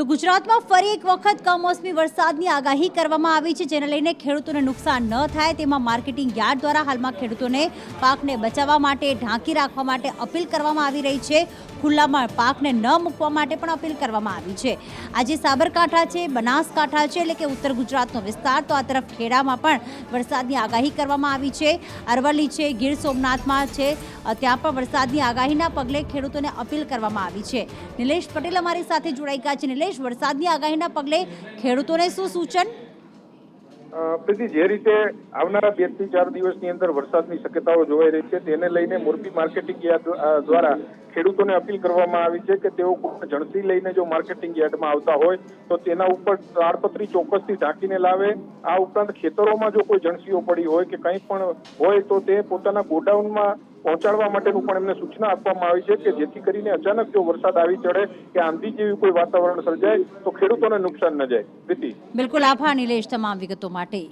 તો ગુજરાતમાં ફરી એક વખત કમોસમી વરસાદની આગાહી કરવામાં આવી છે, જેને લઈને ખેડૂતોને નુકસાન ન થાય તેમાં માર્કેટિંગ યાર્ડ દ્વારા હાલમાં ખેડૂતોને પાકને બચાવવા માટે, ઢાંકી રાખવા માટે અપીલ કરવામાં આવી રહી છે. ખુલ્લામાં પાકને ન મૂકવા માટે પણ અપીલ કરવામાં આવી છે. આજે સાબરકાંઠા છે, બનાસકાંઠા છે, એટલે કે ઉત્તર ગુજરાતનો વિસ્તાર, તો આ તરફ ખેડામાં પણ વરસાદની આગાહી કરવામાં આવી છે. અરવલ્લી છે, ગીર સોમનાથમાં છે, ત્યાં પણ વરસાદની આગાહીના પગલે ખેડૂતોને અપીલ કરવામાં આવી છે. નિલેશ પટેલ અમારી સાથે જોડાઈ ગયા છે. નિલેશ વરસાદની આગાહીના પગલે ખેડૂતોને શું સૂચન? પ્રીતિ, જે રીતે આવનારા બેથી ચાર દિવસની અંદર વરસાદની શક્યતાઓ જોવાઈ રહી છે, તેને લઈને મોરબી માર્કેટિંગ યાર્ડ દ્વારા ખેડૂતોને અપીલ કરવામાં આવી છે કે તેઓ જણસી લઈને જો માર્કેટિંગ યાર્ડમાં આવતા હોય, તો તેના ઉપર તાડપત્રી ચોક્કસથી ઢાંકીને લાવે. આ ઉપરાંત ખેતરોમાં જો કોઈ જણસીઓ પડી હોય કે કંઈ પણ હોય, તો તે પોતાના ગોડાઉનમાં પહોંચાડવા માટેનું પણ એમને સૂચના આપવામાં આવી છે કે જેથી કરીને અચાનક જો વરસાદ આવી ચડે કે આંધી જેવી કોઈ વાતાવરણ સર્જાય, તો ખેડૂતોને નુકસાન ન જાય. બિલકુલ આભાર નિલેશ તમામ વિગતો માટે.